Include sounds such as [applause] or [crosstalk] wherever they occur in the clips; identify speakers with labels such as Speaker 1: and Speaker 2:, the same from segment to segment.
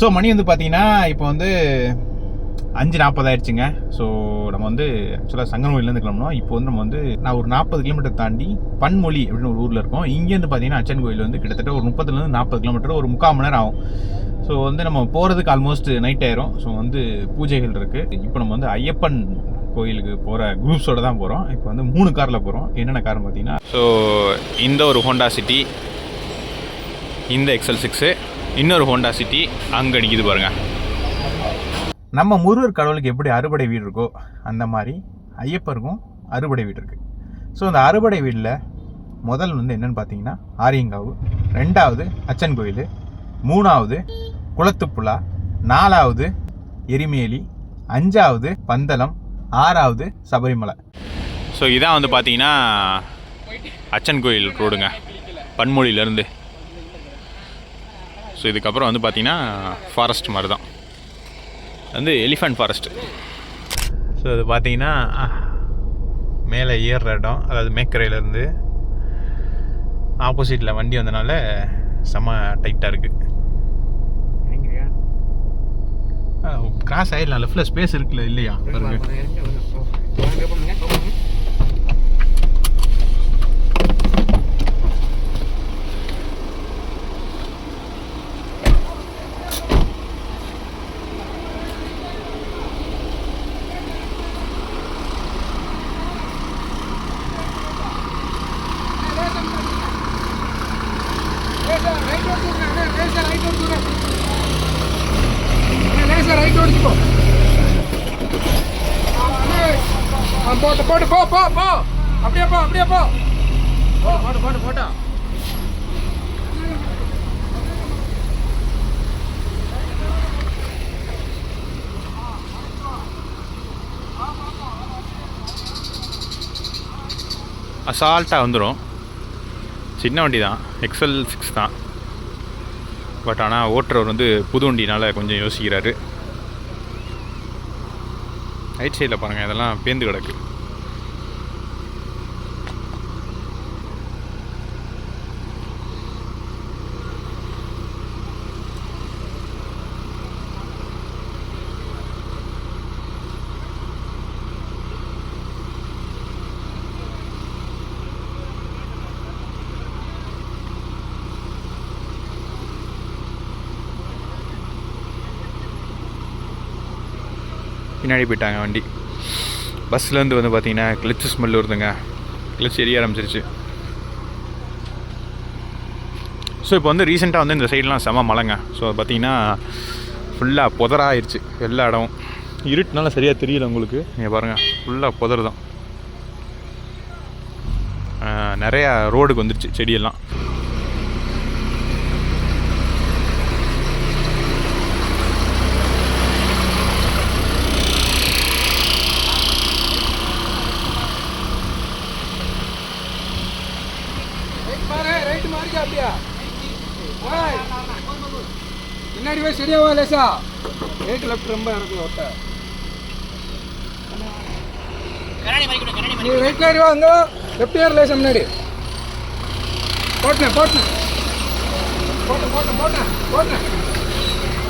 Speaker 1: So மணி வந்து பார்த்தீங்கன்னா இப்போ வந்து அஞ்சு நாற்பது ஆயிடுச்சுங்க. ஸோ நம்ம வந்து ஆக்சுவலாக சங்கரமொழியிலேருந்து கிளம்பணும் இப்போ வந்து நம்ம வந்து நான் ஒரு நாற்பது கிலோமீட்டர் தாண்டி பன்மொழி அப்படின்னு ஒரு ஊரில் இருக்கோம். இங்கேருந்து பார்த்தீங்கன்னா அச்சன் கோயில் வந்து கிட்டத்தட்ட ஒரு முப்பதுலேருந்து நாற்பது கிலோமீட்டர் ஒரு முக்கால் மணி நேரம் ஆகும். ஸோ வந்து நம்ம போகிறதுக்கு ஆல்மோஸ்ட் நைட் ஆயிரும். ஸோ வந்து பூஜைகள் இருக்குது இப்போ நம்ம வந்து ஐயப்பன் கோயிலுக்கு போகிற குரூப்ஸோட தான் போகிறோம் இப்போ வந்து மூணு காரில் போகிறோம் என்னென்ன கார்னு பார்த்தீங்கன்னா ஸோ இந்த ஒரு ஹோண்டா சிட்டி இந்த எக்ஸல் சிக்ஸு இன்னொரு ஹோண்டா சிட்டி அங்கே நிற்கிது பாருங்கள் நம்ம முருகர் கடவுளுக்கு எப்படி அறுபடை வீடு இருக்கோ அந்த மாதிரி ஐயப்பருக்கும் அறுபடை வீடு இருக்குது ஸோ அந்த அறுபடை வீட்டில் முதல் வந்து என்னென்னு பார்த்தீங்கன்னா ஆரியங்காவு ரெண்டாவது அச்சன் கோயில் மூணாவது குளத்துப்புழா நாலாவது எரிமேலி அஞ்சாவது பந்தளம் ஆறாவது சபரிமலை. ஸோ இதான் வந்து பார்த்தீங்கன்னா அச்சன் கோயில் ரோடுங்க. பன்மொழியிலேருந்து ஸோ இதுக்கப்புறம் வந்து பார்த்தீங்கன்னா ஃபாரஸ்ட் மாதிரி தான் வந்து எலிஃபண்ட் ஃபாரஸ்ட் ஸோ இது பார்த்தீங்கன்னா மேலே ஏறுற இடம் அதாவது மேக்கரையிலேருந்து ஆப்போசிட்டில் வண்டி வந்தனால செம்ம டைட்டாக இருக்குது கிராஸ் ஆயிடலாம். லெஃப்டில் ஸ்பேஸ் இருக்குல்ல இல்லையா?
Speaker 2: போட்டு போட்டு போ போ போ. அப்படியே போ அப்படியே போ. போட்டு போட்டு போட்டோம்
Speaker 1: அசால்ட்டாக வந்துடும் சின்ன வண்டி தான் எக்ஸல் சிக்ஸ் தான். பட் ஆனால் ஓட்டுறவர் வந்து புது வண்டினால கொஞ்சம் யோசிக்கிறாரு. ரைட் சைடில் பாருங்கள் இதெல்லாம் பேந்து கிடக்கு. பின்னாடி போயிட்டாங்க வண்டி. பஸ்லேருந்து வந்து பார்த்தீங்கன்னா கிளச்சு ஸ்மெல் வருதுங்க. கிளச் எரிய ஆரம்பிச்சிருச்சு. ஸோ இப்போ வந்து ரீசெண்டாக வந்து இந்த சைட்லாம் செம மழைங்க. ஸோ பார்த்தீங்கன்னா ஃபுல்லாக புதராயிருச்சு எல்லா இடமும். இருட்டுனால சரியாக தெரியல உங்களுக்கு. நீங்கள் பாருங்கள் ஃபுல்லாக புதர் தான் நிறையா ரோடுக்கு வந்துருச்சு செடியெல்லாம்
Speaker 2: ரைட் பாரு ரைட் மாறிக்க அப்படியா ஏய். பின்னாடி போய் சரியா வா லேசா? ரைட் லெஃப்ட் ரொம்ப இருக்கு ஒட்ட. நீ ரைட்ல ஏறி வாங்க லெஃப்ட் ஏர் லேசா முன்னாடி. போட்டுனேன் போட்டுனேன் போட்டு போட்டு போட்டேன் போட்டேன்.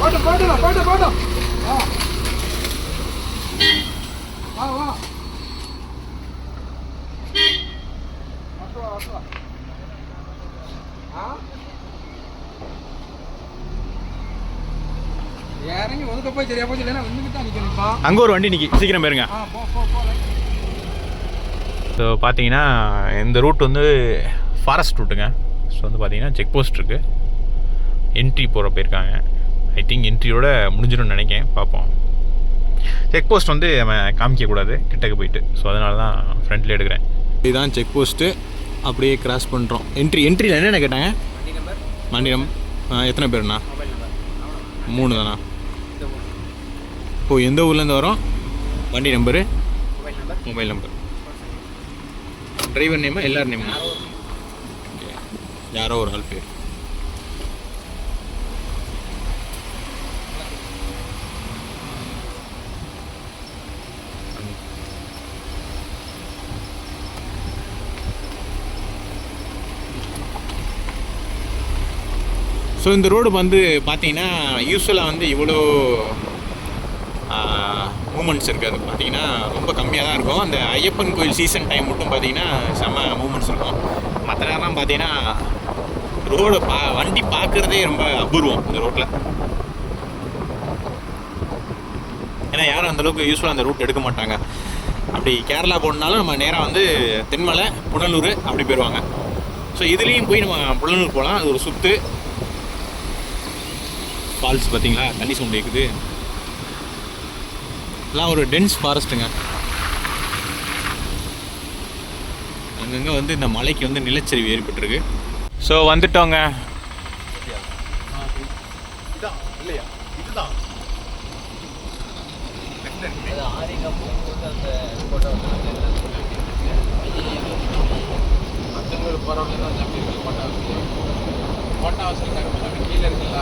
Speaker 2: போட்டு போட்டு போட்டு போட்டு ஆ வா வா அப்புறம் அப்புறம் ஆ ஒதுக்க போய் சரியா போச்சு இல்லைன்னா வந்துட்டு தான் நிற்கணும்ப்பா
Speaker 1: அங்கே ஒரு வண்டி நிற்கி சீக்கிரம் போயிருங்க.
Speaker 2: ஆ போ போ போ ரைட்.
Speaker 1: ஸோ பார்த்தீங்கன்னா இந்த ரூட் வந்து ஃபாரஸ்ட் ரூட்டுங்க ஸோ வந்து பார்த்தீங்கன்னா செக் போஸ்ட் இருக்குது என்ட்ரி போகிற போயிருக்காங்க. ஐ திங்க் என்ட்ரியோட முடிஞ்சிடும்னு நினைக்கிறேன். பார்ப்போம். செக் போஸ்ட் வந்து நம்ம காமிக்கக்கூடாது கிட்டக்கு போயிட்டு. ஸோ அதனால தான் ஃப்ரண்ட்டில் எடுக்கிறேன். இதுதான் செக் போஸ்ட்டு அப்படியே கிராஸ் பண்ணுறோம் என்ட்ரி என்ட்ரியில் என்னென்ன கேட்டாங்க? வண்டி நம்பர் எத்தனை பேருண்ணா? மூணு தானா? இப்போ எந்த ஊர்லேருந்து வரோம்? வண்டி நம்பரு மொபைல் நம்பர் டிரைவர் நேமா எல்லார் நேமா யாரோ ஒரு ஆள் பேர். ஸோ இந்த ரோடு வந்து பார்த்தீங்கன்னா யூஸ்வலாக வந்து இவ்வளோ மூமெண்ட்ஸ் இருக்காது. பார்த்தீங்கன்னா ரொம்ப கம்மியாக தான் இருக்கும். அந்த ஐயப்பன் கோயில் சீசன் டைம் மட்டும் பார்த்தீங்கன்னா செம்ம மூமெண்ட்ஸ் இருக்கும். மற்ற நேரம்லாம் பார்த்தீங்கன்னா ரோடு பா வண்டி பார்க்குறதே ரொம்ப அபூர்வம் இந்த ரோட்டில் ஏன்னா யாரும் அந்தளவுக்கு யூஸ்ஃபுல்லாக அந்த ரூட் எடுக்க மாட்டாங்க. அப்படி கேரளா போனாலும் நம்ம நேராக வந்து தென்மலை புனலூர் அப்படி போயிடுவாங்க ஸோ இதுலேயும் போய் நம்ம புனலூர் போகலாம் அது ஒரு சுற்று ஃபால்ஸ் பார்த்தீங்களா தண்ணி சவுண்ட் கேட்குது எல்லாம் ஒரு டென்ஸ் ஃபாரஸ்ட்டுங்க அங்கங்கே வந்து இந்த மலைக்கு வந்து நிலச்சரிவு ஏற்பட்டிருக்கு. ஸோ வந்துட்டோங்க. இல்லையா இதுதான்
Speaker 2: கீழே இருக்குல்ல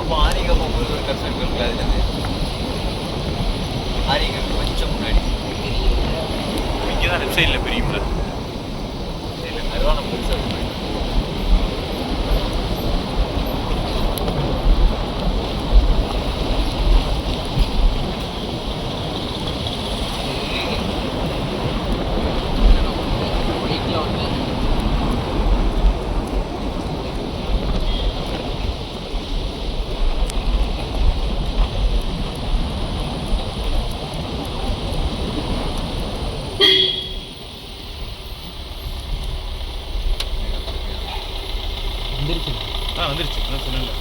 Speaker 3: அப்போ ஆரிகம் ஒரு கஷ்டம் இருக்கு அதுலேருந்து ஆரிகம் கொஞ்சம் முன்னாடி
Speaker 1: இங்கே தான் லெஃப்ட் சைடில் பெரியம்ல
Speaker 3: இல்லை நிறுவனம் புதுசாக இருக்கு
Speaker 1: ஆ வந்துருச்சு நான் சொன்னேன்ல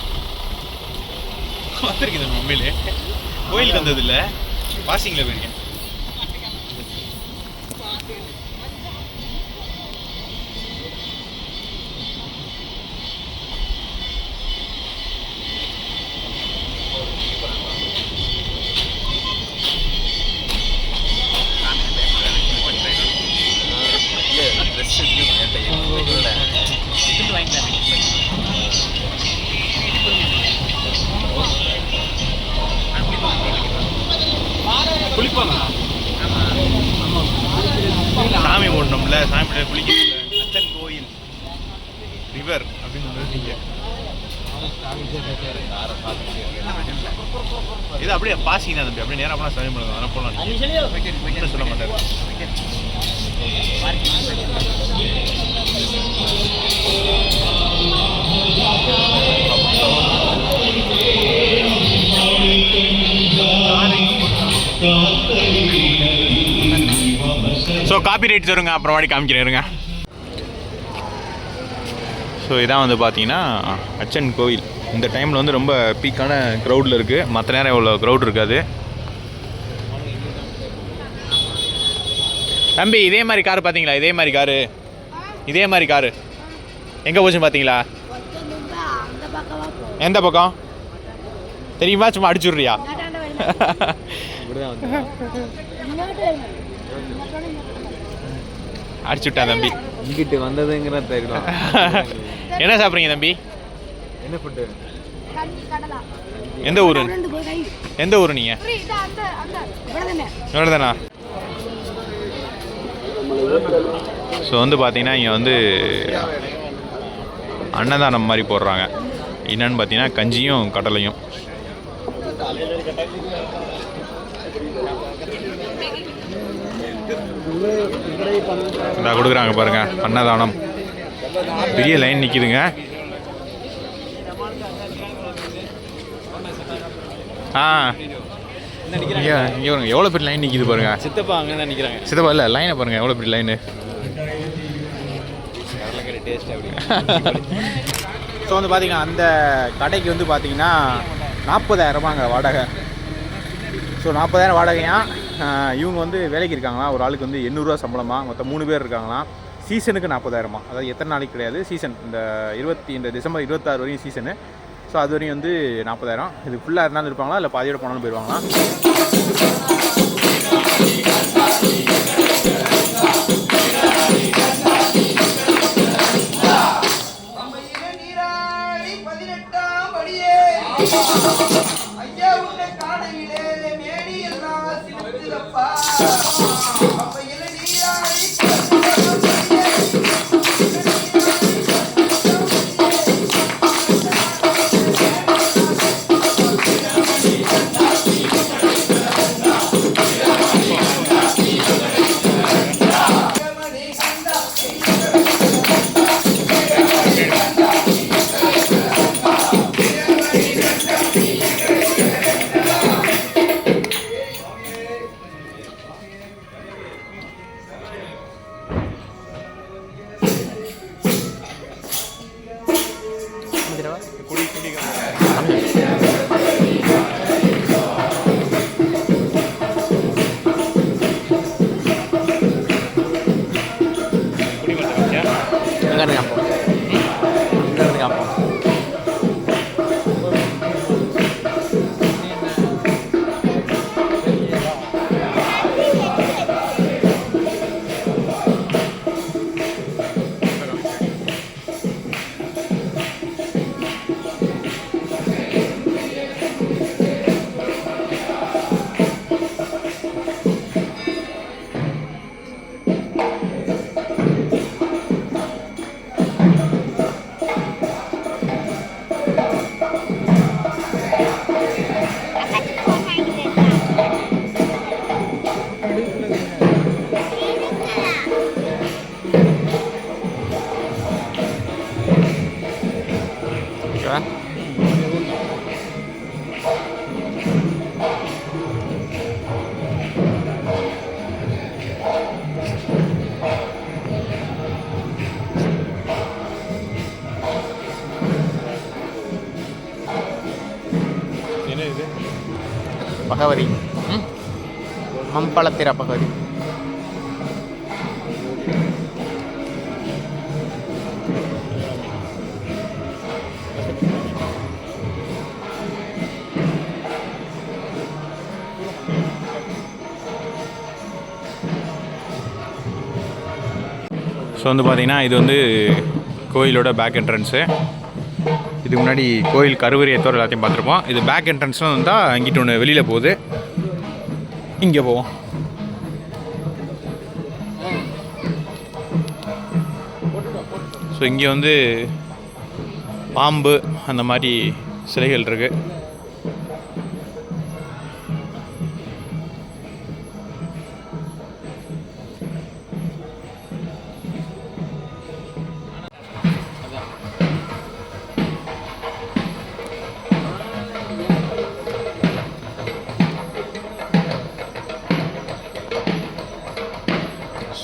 Speaker 1: வந்திருக்கு இந்த உண்மையிலே வந்ததில்லை. வந்தது போயிருக்கேன் இது அப்படியே பாசிங்க தம்பி. அப்படியே நேரா போனால் சாமி பண்ணுங்க அதெல்லாம் போகலாம் சொல்ல மாட்டாரு. ஸோ காப்பி ரைட் தருங்க. அப்புறமாடி காமிக்கிறேன். இருங்க. ஸோ இதான் வந்து பார்த்தீங்கன்னா அச்சன் கோவில். இந்த டைமில் வந்து ரொம்ப பீக்கான க்ரௌடில் இருக்குது மற்ற நேரம் இவ்வளோ க்ரௌட் இருக்காது. தம்பி இதே மாதிரி கார் பார்த்தீங்களா இதே மாதிரி காரு இதே மாதிரி காரு எங்கே போச்சுன்னு பார்த்தீங்களா எந்த பக்கம்? தெரியுமா? சும்மா அடிச்சுடுறியா
Speaker 4: இந்தாண்ட வேணும். இங்கிட்டு வேணும்.
Speaker 1: அடிச்சு விட்டான் தம்பி.
Speaker 3: இங்கிட்டு வந்ததுங்கிற தெரியல. [laughs]
Speaker 1: என்ன சாப்பிட்றீங்க தம்பி?
Speaker 3: என்ன ஃபுட்டு.
Speaker 1: எந்த ஊர்? எந்த ஊர் நீங்கள் இவ்வளோதானா ஸோ வந்து பார்த்தீங்கன்னா இங்கே வந்து அன்னதானம் மாதிரி போடுறாங்க. என்னன்னு பார்த்தீங்கன்னா கஞ்சியும் கடலையும். இதாக கொடுக்குறாங்க பாருங்க அன்னதானம். பெரிய லைன் நிற்கிதுங்க ஆ. இங்கே இங்கே பாருங்க எவ்வளோ பெரிய லைன் நிற்கிது பாருங்க.
Speaker 3: சித்தப்பா அங்கே தான் நிற்கிறாங்க
Speaker 1: சித்தப்பா இல்லை லைனை பாருங்க எவ்வளோ பெரிய லைனு ஸோ [laughs] வந்து பார்த்தீங்கன்னா அந்த கடைக்கு வந்து பார்த்தீங்கன்னா நாற்பதாயிரம் ரூபாங்க வாடகை. ஸோ நாற்பதாயிரம் வாடகையா? இவங்க வந்து வேலைக்கு இருக்காங்களாம். ஒரு ஆளுக்கு வந்து எண்ணூறுரூவா சம்பளமா மொத்தம் மூணு பேர் இருக்காங்களாம். சீசனுக்கு நாற்பதாயிரமா. அதாவது எத்தனை நாளைக்கு கிடையாது? சீசன் இந்த இருபத்தி இந்த டிசம்பர் இருபத்தாறு வரையும் சீசனு ஸோ அது வரையும் வந்து நாற்பதாயிரம் இது ஃபுல்லாக இருந்தாலும் இருப்பாங்களா? இல்லை பாதியோட போனாலும் போயிடுவாங்களா
Speaker 5: ஐயா உன்னை மேடி எல்லாம்
Speaker 1: ¿Culpa? பகவதி. மம்பளத்திர பகவதி. ஸோ வந்து பார்த்தீங்கன்னா இது வந்து கோயிலோட பேக் என்ட்ரன்ஸு இதுக்கு முன்னாடி கோயில் கருவறை ஏத்தோர் எல்லாத்தையும் பார்த்துருப்போம். இது பேக் என்ட்ரன்ஸ்லாம் வந்தால் இங்கிட்டு ஒன்று வெளியில் போகுது. இங்கே போவோம். ஸோ இங்கே வந்து பாம்பு அந்த மாதிரி சிலைகள் இருக்குது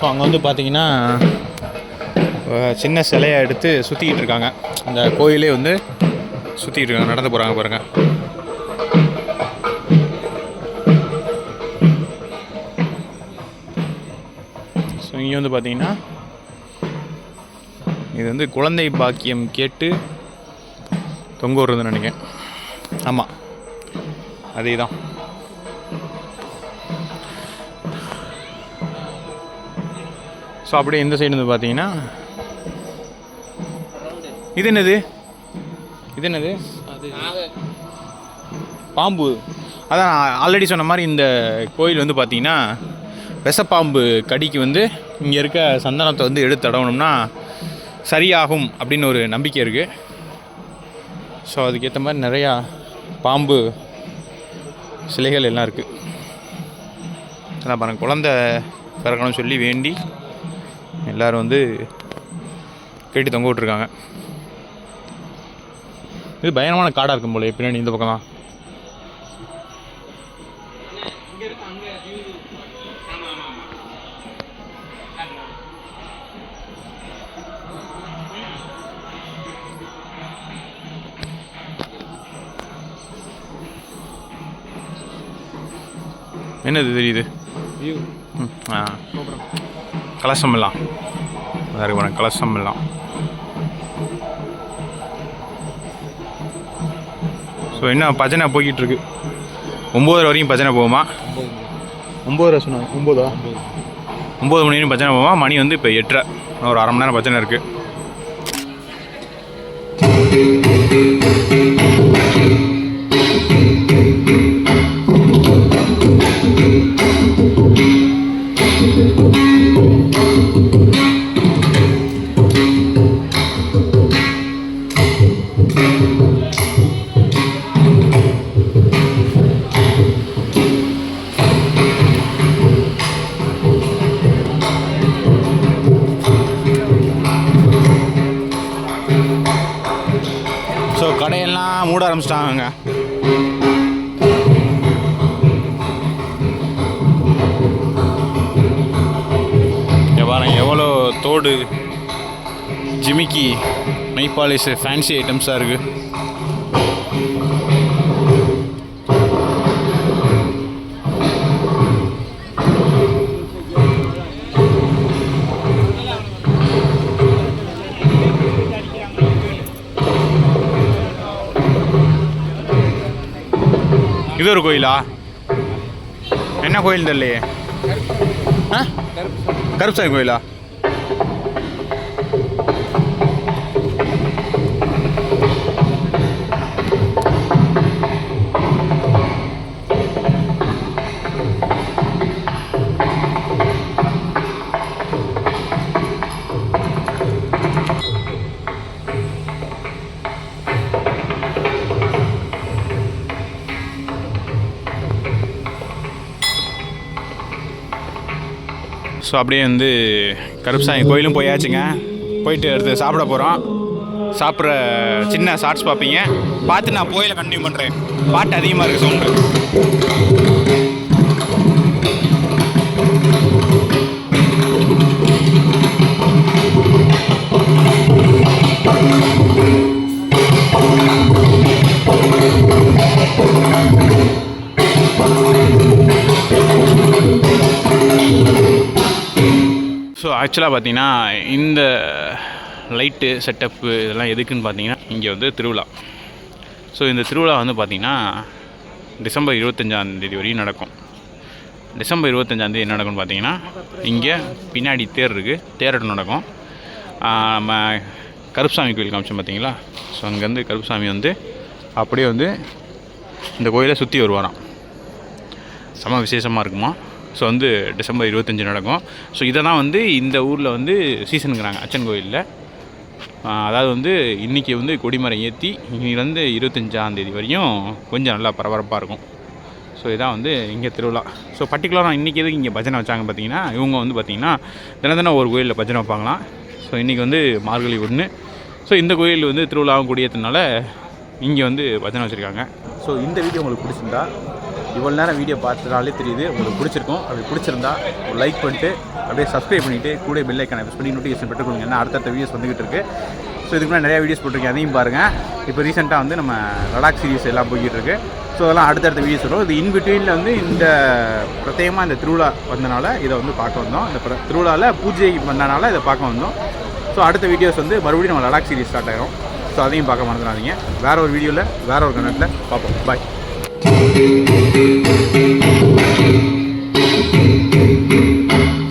Speaker 1: ஸோ அங்கே வந்து பார்த்தீங்கன்னா சின்ன சிலையை எடுத்து சுற்றிக்கிட்டு இருக்காங்க. அந்த கோயிலே வந்து சுற்றிக்கிட்டு இருக்காங்க நடந்து போகிறாங்க பாருங்கள் ஸோ இங்கே வந்து பார்த்தீங்கன்னா இது வந்து குழந்தை பாக்கியம் கேட்டு தொங்க விடுறதுன்னு நினைக்கிறேன். ஆமாம் அதே தான் ஸோ அப்படியே இந்த சைடு வந்து பார்த்தீங்கன்னா. இது என்னது? இது என்னது? பாம்பு. அதான் ஆல்ரெடி சொன்ன மாதிரி இந்த கோயில் வந்து பார்த்தீங்கன்னா விஷப்பாம்பு கடிக்கு வந்து இங்கே இருக்க சந்தனத்தை வந்து எடுத்து தடவணும்னா சரியாகும் அப்படின்னு ஒரு நம்பிக்கை இருக்குது ஸோ அதுக்கேற்ற மாதிரி நிறையா பாம்பு சிலைகள் எல்லாம் இருக்குது அதான் பாருங்கள் குழந்த பிறக்கணும்னு சொல்லி வேண்டி எல்லோரும் வந்து கேட்டு தொங்க விட்ருக்காங்க இது பயங்கரமான காடாக இருக்கும் போல பின்னாடி இந்த பக்கம் தான் என்னது தெரியுது? ஆ. கலசம் எல்லாம் இருக்கு பாருங்க கலசம் எல்லாம் ஸோ என்ன பஜனை போய்கிட்டு இருக்கு ஒம்பது வரைக்கும் பஜனை போகுமா? ஒம்பது சொன்னாங்க ஒம்பதா? ஒம்பது மணி வரைக்கும் பஜனை போகுமா? மணி வந்து இப்போ எட்டரை. ஒரு அரை மணி நேரம் பஜனை இருக்குது நெய்பாலிஸ் ஃபேன்சி ஐட்டம்ஸாக இருக்குது இது ஒரு கோயிலா? என்ன கோயில் தெரியலையே கருப்பு சாமி கோயிலா? ஸோ அப்படியே வந்து கருப்சாமி கோயிலும் போயாச்சுங்க. போயிட்டு அடுத்து சாப்பிட போகிறோம் சாப்பிட்ற சின்ன ஷார்ட்ஸ் பார்ப்பீங்க. பார்த்து நான் கோயிலை கண்டினியூ பண்ணுறேன் பாட்டு அதிகமாக இருக்குது சவுண்டு ஆக்சுவலாக பார்த்தீங்கன்னா இந்த லைட்டு செட்டப்பு இதெல்லாம் எதுக்குன்னு பார்த்தீங்கன்னா இங்கே வந்து திருவிழா. ஸோ இந்த திருவிழா வந்து பார்த்திங்கன்னா டிசம்பர் இருபத்தஞ்சாந்தேதி வரையும் நடக்கும். டிசம்பர் இருபத்தஞ்சாந்தேதி என்ன நடக்கும்னு பார்த்தீங்கன்னா இங்கே பின்னாடி தேர் இருக்குது தேரோட்டம் நடக்கும். நம்ம கருப்புசாமி கோயில் காமிச்சோம் பார்த்தீங்களா? ஸோ அங்கேருந்து கருப்புசாமி வந்து அப்படியே வந்து இந்த கோயிலை சுற்றி வருவாராம். செம விசேஷமாக இருக்குமா? ஸோ வந்து டிசம்பர் இருபத்தஞ்சி நடக்கும். ஸோ இதை தான் வந்து இந்த ஊரில் வந்து சீசனுங்கிறாங்க அச்சன் கோயிலில். அதாவது வந்து இன்றைக்கி வந்து கொடிமரம் ஏற்றி இன்னிலேருந்து இருபத்தஞ்சாந்தேதி வரையும் கொஞ்சம் நல்லா பரபரப்பாக இருக்கும். ஸோ இதான் வந்து இங்கே திருவிழா. ஸோ பர்டிகுலராக இன்றைக்கி எதுக்கு இங்கே பஜனை வச்சாங்க பார்த்தீங்கன்னா இவங்க வந்து பார்த்திங்கன்னா தினம் தினம் ஒரு கோயிலில் பஜனை வைப்பாங்களாம். ஸோ இன்றைக்கி வந்து மார்கழி ஒன்று ஸோ இந்த கோயில் வந்து திருவிழாவும் கூடியதுனால இங்கே வந்து பஜனை வச்சுருக்காங்க. ஸோ இந்த வீடியோ உங்களுக்கு பிடிச்சிருந்தா இவ்வளோ நேரம் வீடியோ பார்த்தனாலே தெரியுது. உங்களுக்கு பிடிச்சிருக்கும். அப்படி பிடிச்சிருந்தா ஒரு லைக் பண்ணிட்டு அப்படியே சப்ஸ்கிரைப் பண்ணிவிட்டு கூட பெல் ஐக்கான ப்ரெஸ் பண்ணி நோட்டிஃபிகேஷன் பெற்றுக்கொள்ளுங்க ஏன்னா அடுத்தடுத்த வீடியோஸ் வந்துகிட்டு இருக்குது ஸோ இதுக்கு முன்னாடி நிறையா வீடியோஸ் போட்டிருக்கேன். அதையும் பாருங்கள் இப்போ ரீசெண்டாக வந்து நம்ம லடாக் சீரீஸ் எல்லாம் போய்கிட்டு இருக்கு. ஸோ அதெல்லாம் அடுத்தடுத்த வீடியோஸ் வரும். இது இன்பிட்வீனில் வந்து இந்த பிரத்யேகமாக இந்த திருவிழா வந்தனால இதை வந்து பார்க்க வந்தோம். இந்த திருவிழாவில் பூஜை வந்தனால இதை பார்க்க வந்தோம். ஸோ அடுத்த வீடியோஸ் வந்து மறுபடியும் நம்ம லடாக் சீரீஸ் ஸ்டார்ட் ஆகிரும் ஸோ அதையும் பார்க்க மறந்துடாதீங்க. வேறு ஒரு வீடியோவில் வேறு ஒரு கணக்கில் பார்ப்போம். பாய் Thank you.